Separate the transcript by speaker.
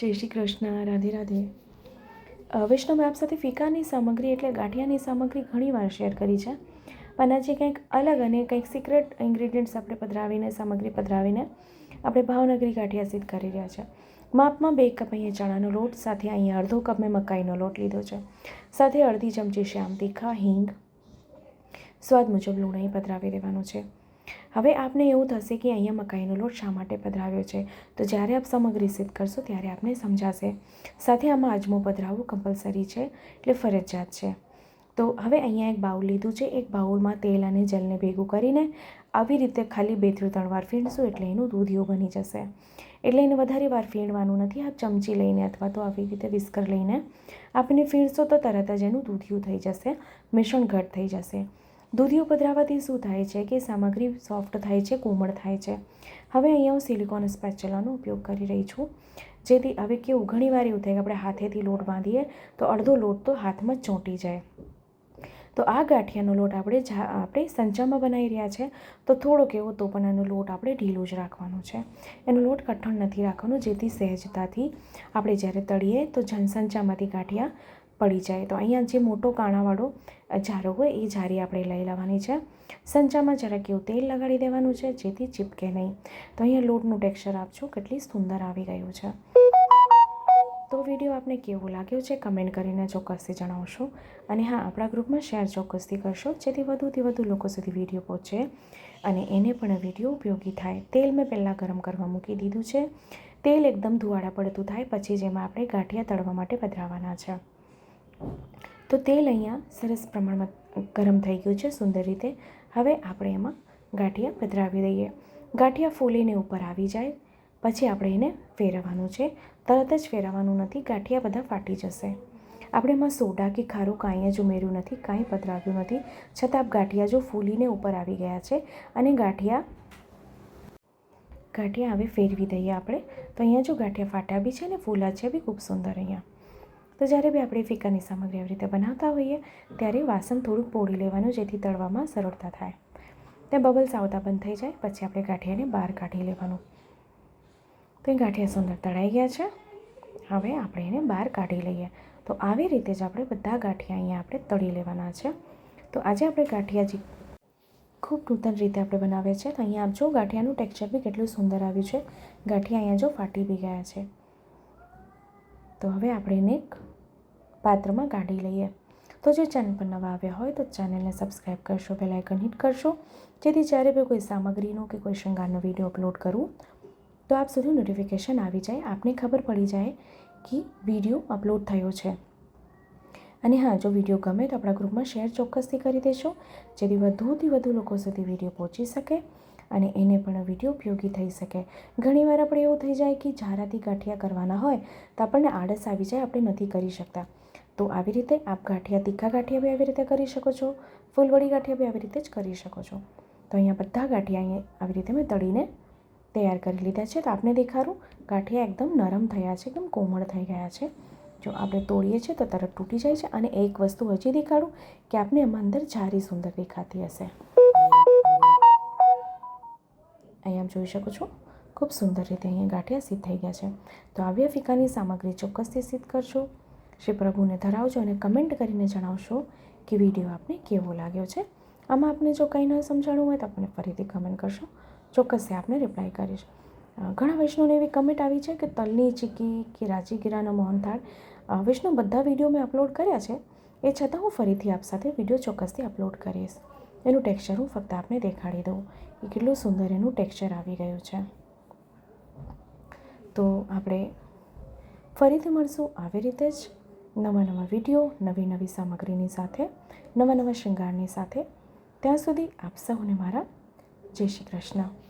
Speaker 1: જય શ્રી કૃષ્ણ, રાધે રાધે. વૈષ્ણવ આપ સાથે ફીકાની સામગ્રી એટલે ગાંઠિયાની સામગ્રી ઘણીવાર શેર કરી છે. પણ આજે કંઈક અલગ અને કંઈક સિક્રેટ ઇન્ગ્રીડિયન્ટ્સ આપણે પધરાવીને, સામગ્રી પધરાવીને આપણે ભાવનગરી ગાંઠિયા સિદ્ધ કરી રહ્યા છે. માપમાં બે કપ અહીંયા ચણાનો લોટ, સાથે અહીંયા અડધો કપ મેં મકાઈનો લોટ લીધો છે. સાથે અડધી ચમચી શ્યામ તીખા, હિંગ. સ્વાદ મુજબ લૂણ અહીં પધરાવી દેવાનું છે. હવે આપને એવું થશે કે અહીંયા મકાઈનો લોટ શા માટે પધરાવ્યો છે? તો જ્યારે આપ સામગ્રી સિદ્ધ કરશો ત્યારે આપને સમજાશે. સાથે આમાં અજમો પધરાવવું કમ્પલસરી છે, એટલે ફરજિયાત છે. તો હવે અહીંયા એક બાઉલ લીધું છે. એક બાઉલમાં તેલ અને જલને ભેગું કરીને આવી રીતે ખાલી બેથી ત્રણ વાર ફીણશું એટલે એનું દૂધિયું બની જશે. એટલે એને વધારે વાર ફીણવાનું નથી. આપ ચમચી લઈને અથવા તો આવી રીતે વિસ્કર લઈને આપને ફીણશો તો તરત જ એનું દૂધિયું થઈ જશે, મિશ્રણ ઘટ થઈ જશે. દૂધિયું ઉપદ્રાવાથી શું થાય છે કે સામગ્રી સોફ્ટ થાય છે, કોમળ થાય છે? હવે અહીંયા હું સિલિકોન સ્પેચ્યુલાનો ઉપયોગ કરી રહી છું. જેથી હવે કેવું ઘણીવાર એવું થાય કે આપણે હાથેથી લોટ બાંધીએ તો અડધો લોટ તો હાથમાં ચોંટી જાય. તો આ ગાંઠિયાનો લોટ આપણે જા, આપણે સંચામાં બનાવી રહ્યા છે. તો થોડોક એવો તો પણ આનો લોટ આપણે ઢીલો જ રાખવાનો છે. એનો લોટ કઠણ નથી રાખવાનો, જેથી સહેજતાથી આપણે જ્યારે તળીએ તો જનસંચામાંથી ગાંઠિયા પડી જાય. તો અહીંયા જે મોટો કાણાવાળો જારો હોય, એ જારી આપણે લઈ લેવાની છે. સંચામાં જરાક એવું તેલ લગાડી દેવાનું છે, જેથી ચીપકે નહીં. તો અહીંયા લોટનું ટેક્સચર આપજો, કેટલી સુંદર આવી ગયું છે. તો વીડિયો આપને કેવો લાગ્યો છે, કમેન્ટ કરીને ચોક્કસથી જણાવશો. અને હા, આપણા ગ્રુપમાં શેર ચોક્કસથી કરશો, જેથી વધુથી વધુ લોકો સુધી વીડિયો પહોંચે. અને એને પણ વીડિયો ઉપયોગી થાય. તેલ મેં પહેલાં ગરમ કરવા મૂકી દીધું છે. તેલ એકદમ ધુવાડા પડતું થાય, પછી જેમાં આપણે ગાંઠિયા તળવા માટે પધરાવાના છે. તો તેલ અહીંયા સરસ પ્રમાણમાં ગરમ થઈ ગયું છે સુંદર રીતે. હવે આપણે એમાં ગાંઠિયા પધરાવી દઈએ. ગાંઠિયા ફૂલીને ઉપર આવી જાય. પછી આપણે એને ફેરવવાનું છે. તરત જ ફેરવવાનું નથી, ગાંઠિયા બધા ફાટી જશે. આપણે એમાં સોડા કે ખારું કાંઈ જ ઉમેર્યું નથી, કાંઈ પધરાવ્યું નથી. છતાં ગાંઠિયા જો ફૂલીને ઉપર આવી ગયા છે અને ગાંઠિયા ગાંઠિયા હવે ફેરવી દઈએ આપણે, તો અહીંયા જો ગાંઠિયા ફાટ્યા બી છે ને ફૂલા છે બી, ખૂબ સુંદર અહીંયા. તો જ્યારે બી આપણે ફીકાની સામગ્રી આવી રીતે બનાવતા હોઈએ, ત્યારે વાસણ થોડુંક પોળી લેવાનું જેથી તળવામાં સરળતા થાય. ત્યાં બબલ્સ આવતા બંધ થઈ જાય, પછી આપણે ગાંઠિયાને બહાર કાઢી લેવાનું. તો એ ગાંઠિયા સુંદર તળાઈ ગયા છે. હવે આપણે એને બહાર કાઢી લઈએ. તો આવી રીતે જ આપણે બધા ગાંઠિયા અહીંયા આપણે તળી લેવાના છે. તો આજે આપણે ગાંઠિયા જે ખૂબ નૂતન રીતે આપણે બનાવીએ છીએ તો અહીંયા આપજો ગાંઠિયાનું ટેક્સચર બી કેટલું સુંદર આવ્યું છે. ગાંઠિયા અહીંયા જો ફાટી બી ગયા છે. તો હવે આપણે એને એક પાત્રમાં કાઢી લઈએ. તો જે ચેનલ પર નવા આવ્યા હોય તો ચેનલને સબસ્ક્રાઈબ કરશો, બેલ આઇકન હિટ કરશો. જેથી જ્યારે બી કોઈ સામગ્રીનો કે કોઈ શૃંગારનો વીડિયો અપલોડ કરું, તો આપ સુધી નોટિફિકેશન આવી જાય, આપને ખબર પડી જાય કે વીડિયો અપલોડ થયો છે. અને હા, જો વીડિયો ગમે તો આપણા ગ્રુપમાં શેર ચોક્કસથી કરી દેશો જેથી વધુથી વધુ લોકો સુધી વીડિયો પહોંચી શકે. અને એને પણ વીડિયો ઉપયોગી થઈ શકે. ઘણીવાર આપણે એવું થઈ જાય કે ઝારાથી ગાંઠિયા કરવાના હોય, તો આપણને આળસ આવી જાય, આપણે નથી કરી શકતા. તો આવી રીતે આપ ગાંઠિયા, તીખા ગાંઠિયા બી આવી રીતે કરી શકો છો, ફૂલવડી ગાંઠિયા બી આવી રીતે જ કરી શકો છો. તો અહીંયા બધા ગાંઠિયા અહીંયા આવી રીતે મેં તળીને તૈયાર કરી લીધા છે. તો આપને દેખાડું, ગાંઠિયા એકદમ નરમ થયા છે, એકદમ કોમળ થઈ ગયા છે. જો આપણે તોડીએ છીએ તો તરત તૂટી જાય છે. અને એક વસ્તુ હજી દેખાડું કે આપને એમાં અંદર જારી સુંદર દેખાતી હશે. અહીંયા આપ જોઈ શકો છો. ખૂબ સુંદર રીતે અહીંયા ગાંઠિયા સિદ્ધ થઈ ગયા છે. તો આવ્યા ફીકાની સામગ્રી ચોક્કસથી સિદ્ધ કરજો. શ્રી પ્રભુને ધરાવજો અને કમેન્ટ કરીને જણાવશો કે વીડિયો આપને કેવો લાગ્યો છે. આમાં આપને જો કંઈ ન સમજાણું હોય તો આપણે ફરીથી કમેન્ટ કરશો. ચોક્કસથી આપને રિપ્લાય કરીશ. ઘણા વૈષ્ણવને એવી કમેન્ટ આવી છે કે તલની ચીકી કે રાજીગીરાનો મોહનથાળ. વૈષ્ણવ બધા વીડિયો મેં અપલોડ કર્યા છે. એ છતાં હું ફરીથી આપ સાથે વીડિયો ચોક્કસથી અપલોડ કરીશ. એનું ટેક્સચર હું ફક્ત આપને દેખાડી દઉં. કે કેટલું સુંદર એનું ટેક્સચર આવી ગયું છે. તો આપણે ફરીથી મળશું આવી રીતે જ નવા નવા વીડિયો, નવી નવી સામગ્રીની સાથે, નવા નવા શૃંગારની સાથે. ત્યાં સુધી આપ સૌને મારા જય શ્રી કૃષ્ણ.